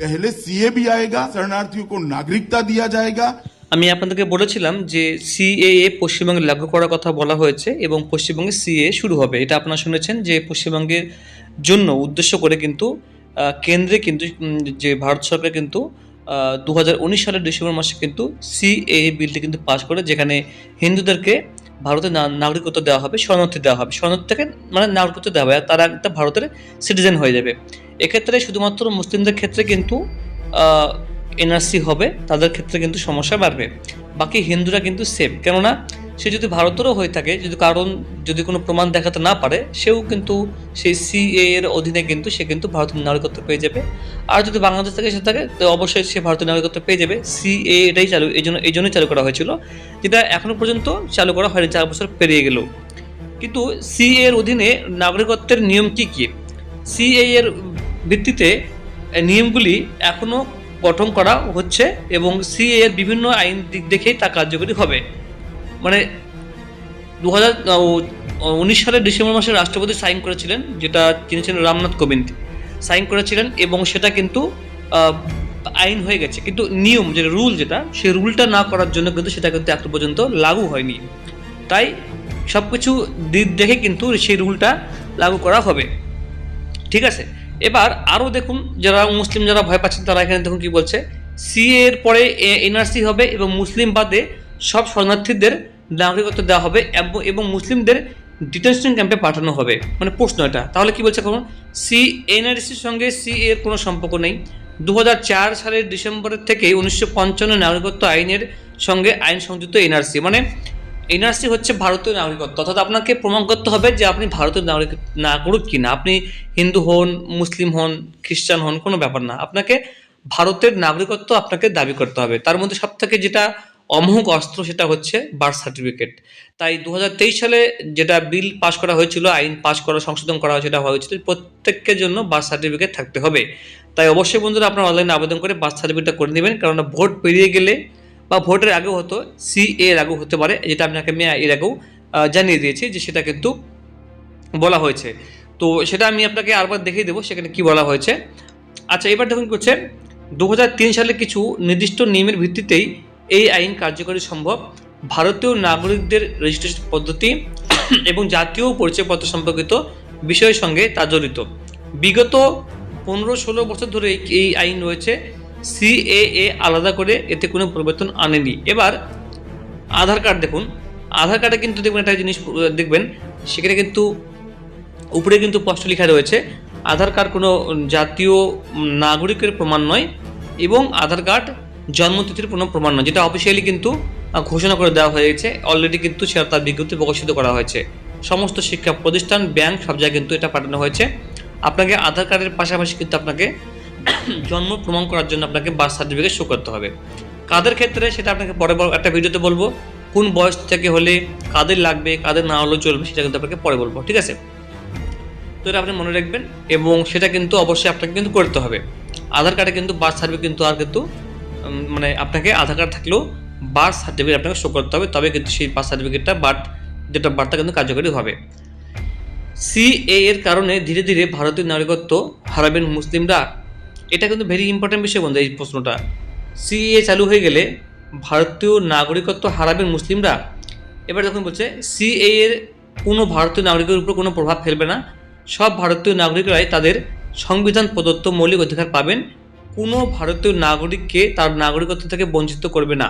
पहले सीए भी आएगा शरणार्थियों को नागरिकता दिया जाएगा আমি আপনাদেরকে বলেছিলাম যে সিএএ পশ্চিমবঙ্গে লাগু করার কথা বলা হয়েছে এবং পশ্চিমবঙ্গে সিএ শুরু হবে এটা আপনারা শুনেছেন যে পশ্চিমবঙ্গের জন্য উদ্দেশ্য করে কিন্তু আহ, কেন্দ্রে কিন্তু উম, যে ভারত সরকার কিন্তু দু হাজার উনিশ সালের ডিসেম্বর মাসে কিন্তু সিএ বিলটি কিন্তু পাস করে যেখানে হিন্দুদেরকে ভারতের নাগরিকত্ব দেওয়া হবে, শরণার্থী দেওয়া হবে। শরণার্থী থেকে মানে নাগরিকত্ব দেওয়া হবে তারা একটা ভারতের সিটিজেন হয়ে যাবে। এক্ষেত্রে শুধুমাত্র মুসলিমদের ক্ষেত্রে কিন্তু এনআরসি হবে, তাদের ক্ষেত্রে কিন্তু সমস্যা বাড়বে। বাকি হিন্দুরা কিন্তু সেফ কেননা সে যদি ভারতেরও হয়ে থাকে, যদি কারণ, যদি কোনো প্রমাণ দেখাতে না পারে, সেও কিন্তু, সেই সিএ এর অধীনে কিন্তু সে কিন্তু ভারতের নাগরিকত্ব পেয়ে যাবে। আর যদি বাংলাদেশ থেকে এসে থাকে, তো অবশ্যই সে ভারতীয় নাগরিকত্ব পেয়ে যাবে। সিএ এটাই চালু, এই জন্য, এই জন্যই চালু করা হয়েছিল। যেটা এখনও পর্যন্ত চালু করা হয়নি, চার বছর পেরিয়ে গেল। কিন্তু সিএ এর অধীনে নাগরিকত্বের নিয়ম কি কি? সিএ এর ভিত্তিতে নিয়মগুলি এখনও গঠন করা হচ্ছে এবং সিএ এর বিভিন্ন আইন দিক দেখেই তা কার্যকরী হবে। মানে দু হাজার উনিশ সালের ডিসেম্বর মাসে রাষ্ট্রপতি সাইন করেছিলেন, যেটা তিনি ছিলেন রামনাথ কোবিন্দ। সাইন করেছিলেন এবং সেটা কিন্তু আইন হয়ে গেছে। কিন্তু নিয়ম যে রুল যেটা, সেই রুলটা না করার জন্য কিন্তু সেটা কিন্তু এখন পর্যন্ত লাগু হয়নি। তাই সব কিছু দিক দেখে কিন্তু সেই রুলটা লাগু করা হবে। ঠিক আছে? এবার আরও দেখুন, যারা মুসলিম যারা ভয় পাচ্ছেন, তারা এখানে দেখুন কি বলছে। সিএ এর পরে এনআরসি হবে এবং মুসলিম বাদে সব শরণার্থীদের নাগরিকত্ব দেওয়া হবে এবং- মুসলিমদের ডিটেনশন ক্যাম্পে পাঠানো হবে। মানে প্রশ্ন এটা। তাহলে কি বলছে এখন? সি এনআরসির সঙ্গে সি এর কোনো সম্পর্ক নেই। দু হাজার চার সালের ডিসেম্বরের থেকে উনিশশো পঞ্চান্ন নাগরিকত্ব আইনের সঙ্গে আইন সংযুক্ত এনআরসি। মানে এনআরসি হচ্ছে ভারতীয় নাগরিকত্ব। অর্থাৎ আপনাকে প্রমাণ করতে হবে যে আপনি ভারতীয় নাগরিক নাগরিক কিনা আপনি হিন্দু হন, মুসলিম হন, খ্রিস্টান হন, কোনো ব্যাপার না। আপনাকে ভারতের নাগরিকত্ব আপনাকে দাবি করতে হবে। তার মধ্যে সব থেকে যেটা অমোঘ অস্ত্র সেটা হচ্ছে বার্থ সার্টিফিকেট। তাই দু হাজার তেইশ সালে যেটা বিল পাশ করা হয়েছিল, আইন পাশ করা, সংশোধন করা সেটা হয়েছিল প্রত্যেকের জন্য বার্থ সার্টিফিকেট থাকতে হবে। তাই অবশ্যই বন্ধুরা আপনারা অনলাইনে আবেদন করে বার্থ সার্টিফিকেটটা করে নেবেন কারণ ভোট পেরিয়ে গেলে বা ভোটের আগেও হতো, সি এর আগেও হতে পারে, যেটা আপনাকে আমি এর আগেও জানিয়ে দিয়েছি যে সেটা কিন্তু বলা হয়েছে। তো সেটা আমি আপনাকে আরবার দেখিয়ে দেবো সেখানে কি বলা হয়েছে। আচ্ছা এবার দেখুন কি হচ্ছে। দু সালে কিছু নির্দিষ্ট নিয়মের ভিত্তিতেই এই আইন কার্যকরী সম্ভব। ভারতীয় নাগরিকদের রেজিস্ট্রেশন পদ্ধতি এবং জাতীয় পরিচয়পত্র সম্পর্কিত বিষয়ের সঙ্গে তা জড়িত। বিগত পনেরো ষোলো বছর ধরে এই- আইন রয়েছে। সিএএ আলাদা করে এতে কোনো পরিবর্তন আনেনি। এবার আধার কার্ড দেখুন। আধার কার্ডে কিন্তু দেখবেন একটা জিনিস, দেখবেন, সেখানে কিন্তু উপরে কিন্তু স্পষ্ট লেখা রয়েছে, আধার কার্ড কোনো জাতীয় নাগরিকের প্রমাণ নয় এবং আধার কার্ড জন্মতিথির কোনো প্রমাণ নয়, যেটা অফিসিয়ালি কিন্তু ঘোষণা করে দেওয়া হয়েছে। অলরেডি কিন্তু সেটা তার বিজ্ঞপ্তি প্রকাশিত করা হয়েছে। সমস্ত শিক্ষা প্রতিষ্ঠান ব্যাংক সব জায়গায় কিন্তু এটা পাঠানো হয়েছে। আপনাকে আধার কার্ডের পাশাপাশি কিন্তু আপনাকে জন্ম প্রমাণ করার জন্য আপনাকে বার্থ সার্টিফিকেট শো করতে হবে। কাদের ক্ষেত্রে সেটা আপনাকে পরে একটা ভিডিওতে বলব। কোন বয়স থেকে হলে কাদের লাগবে, কাদের না হলেও চলবে, সেটা কিন্তু আপনাকে পরে বলব, ঠিক আছে? তো এটা আপনি মনে রাখবেন এবং সেটা কিন্তু অবশ্যই আপনাকে কিন্তু করতে হবে। আধার কার্ডে কিন্তু বার্থ সার্টিফিকেট কিন্তু আর কিন্তু মানে আপনাকে আধার কার্ড থাকলেও বার্থ সার্টিফিকেট আপনাকে শো করতে হবে, তবে কিন্তু সেই বার্থ সার্টিফিকেটটা বার্থ যেটা বার্থটা কিন্তু কার্যকরী হবে। সিএ এর কারণে ধীরে ধীরে ভারতীয় নাগরিকত্ব হারাবেন মুসলিমরা। এটা কিন্তু ভেরি ইম্পর্টেন্ট বিষয় বন্ধু, এই প্রশ্নটা। সিএ চালু হয়ে গেলে ভারতীয় নাগরিকত্ব হারাবেন মুসলিমরা। এবার যখন বলছে সিএ এর কোনো ভারতীয় নাগরিকের উপর কোনো প্রভাব ফেলবে না। সব ভারতীয় নাগরিকরাই তাদের সংবিধান প্রদত্ত মৌলিক অধিকার পাবেন। কোনো ভারতীয় নাগরিককে তার নাগরিকত্ব থেকে বঞ্চিত করবে না।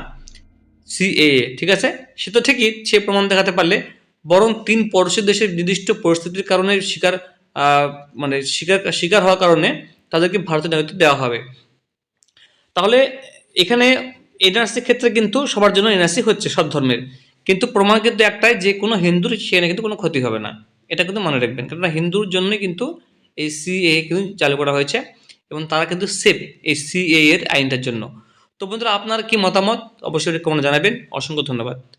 সিএ ঠিক আছে? সে তো ঠিকই, সে প্রমাণ দেখাতে পারলে। বরং তিন পড়োশী দেশের নির্দিষ্ট পরিস্থিতির কারণে শিকার মানে শিকার শিকার হওয়ার কারণে তাদেরকে ভারতীয় নাগরিকত্ব দেওয়া হবে। তাহলে এখানে এনআরসির ক্ষেত্রে কিন্তু সবার জন্য এনআরসি হচ্ছে সব ধর্মের। কিন্তু প্রমাণ কিন্তু একটাই, যে কোনো হিন্দুর সেখানে কিন্তু কোনো ক্ষতি হবে না। এটা কিন্তু মনে রাখবেন। কেননা হিন্দুর জন্যই কিন্তু এই সিএ কিন্তু চালু করা হয়েছে। এবং তারা কিন্তু সেফ এই সিএ এর আইনটার জন্য। তো বন্ধুরা, আপনার কি মতামত? অবশ্যই কমেন্টে জানাবেন। অসংখ্য ধন্যবাদ।